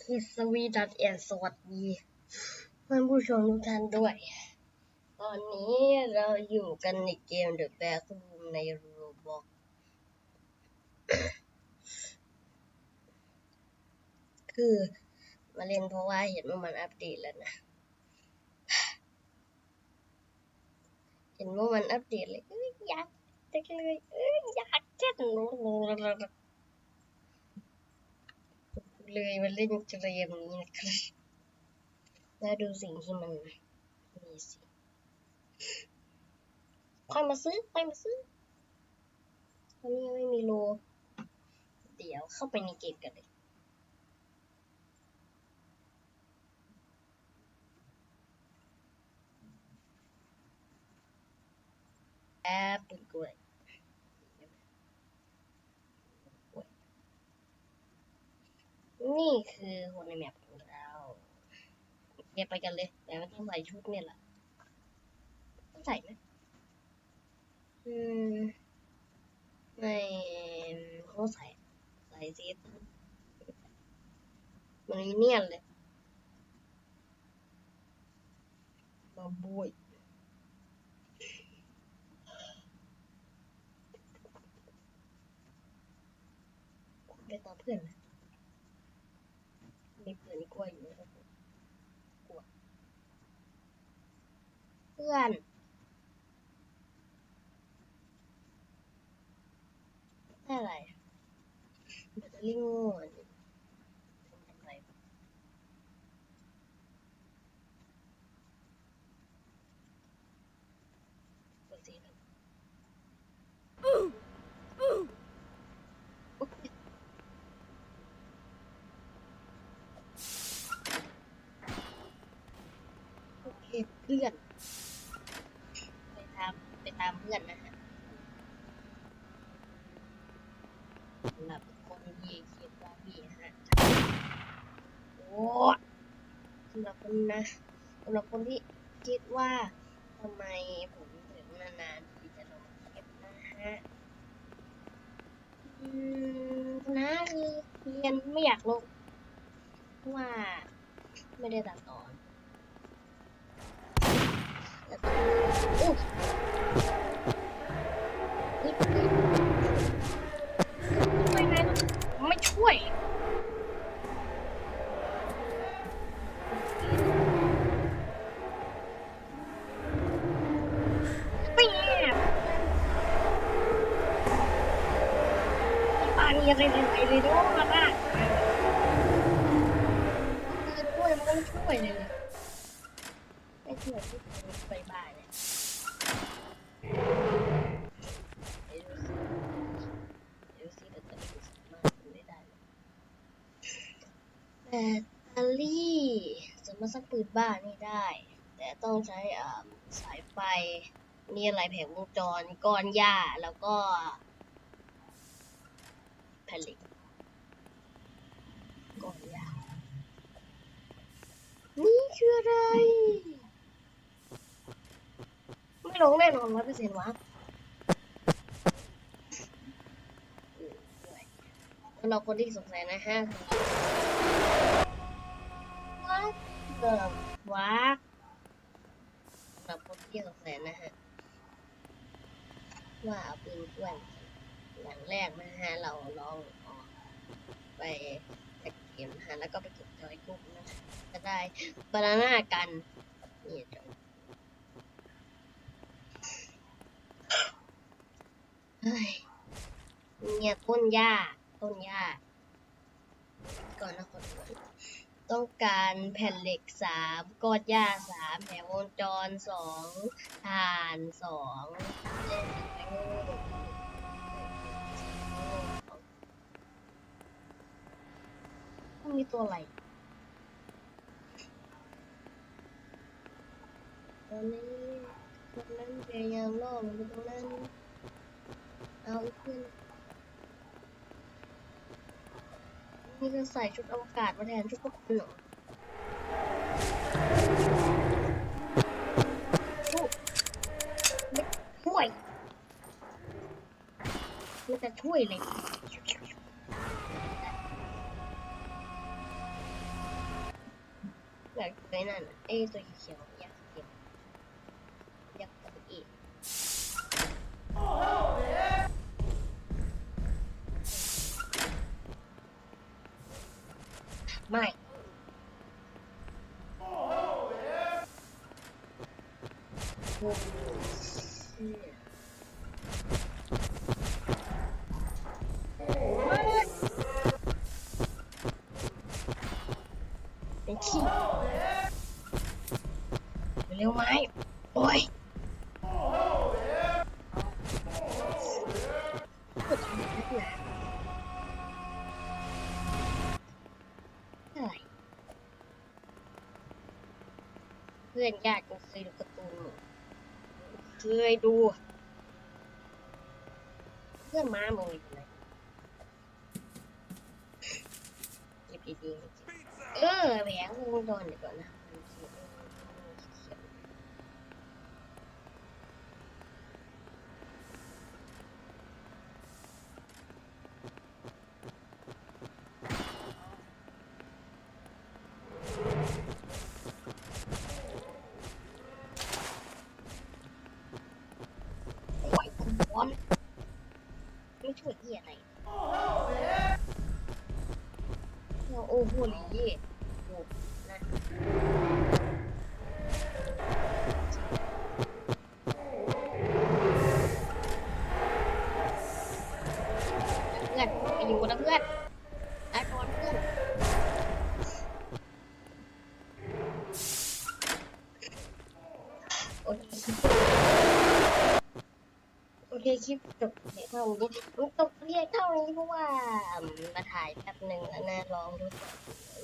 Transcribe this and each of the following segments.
เคสวีดัตแอนสวัสดีเพื่อนผู้ชมทุกท่านด้วย ตอนนี้เราอยู่กันในเกม The Backroom ใน Roblox คือมาเล่นเพราะว่าเห็นว่ามันอัปเดตแล้วนะ เห็นว่ามันอัปเดตเลยอยากจังเลยอยอยากจัง เลยมาเล่นเกมนี้นะครับ แล้วดูสิ่งที่มันมีสิค่อยมาซื้อค่อยมาซื้อตอนนี้ไม่มีโล เดี๋ยวเข้าไปในเกมกันเลย แอปเปิลกล้วย นี่คือคนในแมปของเราเดี๋ยวไปกันเลย แต่มันต้องใส่ชุดเนี่ยแหละต้องใส่ไหมอืมไม่เขาใส่ ใส่สิมันมีเนียนเลยมาบุยไปต่อเพื่อนนะ มีเพื่อนกล้วยอยู่นะครับกลัวเพื่อนอะไรแบตเตอรี่ง่อันนี้ทำอะไรเปิดสีน่อยโอ๊ย โอ เพื่อน ไปตามไปตามเพื่อนนะฮะสำหรับคนที่คิดว่าพี่ฮะโอ้สำหรับคนนะสำหรับคนที่คิดว่าทำไมผมถึงนานๆที่จะลงคลิปนะฮะอืมนะคือเรียนไม่อยากลงเพราะว่าไม่ได้ตัดต่อน ไม่ไม่ไม่ช่วย ไม่แอบปานีอะไรเลยเลยด้วยมันอะจะช่วยมันก็ไม่ช่วยเลยไม่ช่วยที่ผมไปบ้านเนี่ยเดี๋ยวดูสิเดี๋ยวดูสิแบตเตอรี่สามารถทำได้ได้ไหม แบตเตอรี่สามารถสักปืนบ้านนี่ได้ แต่ต้องใช้สายไฟนี่อะไรแผงวงจรก้อนหญ้าแล้วก็ผล็กก้อนหญ้านี่คืออะไร ไม่ลงแน่นอนร้อยเปอร์เซ็นต์วะำหรับคนที่สงสัยนะฮะว่าเกิดวักสำหรับคนที่สงสัยนะฮะ ว่าเอาปืนกล้วยอย่างแรกนะฮะ เราลองออกไปจากเกมนะฮะ แล้วก็ไปเก็บจอยกุ้งนะจะได้บานาน่ากันนี่จอยเฮ้ยเนี่ยต้นหญ้า ต้นหญ้าก่อนนะคนก่อนต้องการแผ่นเหล็กสามก้อนหญ้าสามแผงวงจรสองถ่านสองเล่นไปโง่ต้องมีตัวอะไรตอนนี้ตรงนั้นพยายามล่อมันตรงนั้นเอาขึ้น นี่จะใส่ชุดอวกาศมาแทนชุดพวกคุณเหรอโอ้ไม่ช่วยไม่จะช่วยเลยอยากไปนั่นน่ะไอ้ตัวเขียวๆอยากเก็บอยากตัดอีกไม่โอ้โห เป็นขี้เร็วไหมโอ้ยกดอะไรนักหนาอะไรเพื่อนญาติกูเคยดูการ์ตูนหมด เคยดู เพื่อนม้ามึงอยู่ไหนเก็บดีๆเออแหวนวงจรเดี๋ยวก่อนนะมันเขียนมันเขียน โอ้ยคุณบอลไม่ช่วยเหียอะไร เราโอ้โหลีโอ้นะเพื่อนไปอยู่นะเพื่อนลาก่อนเพื่อนโอเคโอเคคลิปจบเพียงเท่านี้มันจบเพียงเท่านี้เพราะว่ามาถ่ายแป๊บหนึ่งแล้วนะลองดู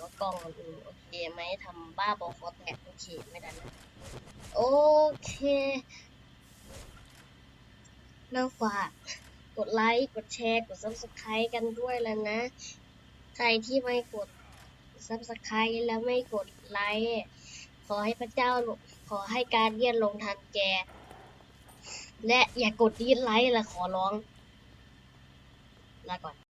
ว่ากล้องมันโอเคไหมทำบ้าบอคอแตกโอเคไม่ได้นะโอเค แล้วฝากกดไลค์กดแชร์กด subscribe กันด้วยแล้วนะ ใครที่ไม่กด subscribe แล้วไม่กดไลค์ขอให้พระเจ้าขอให้การเยี่ยนลงทันแก และอย่ากดดีไลค์ละขอร้องลาก่อน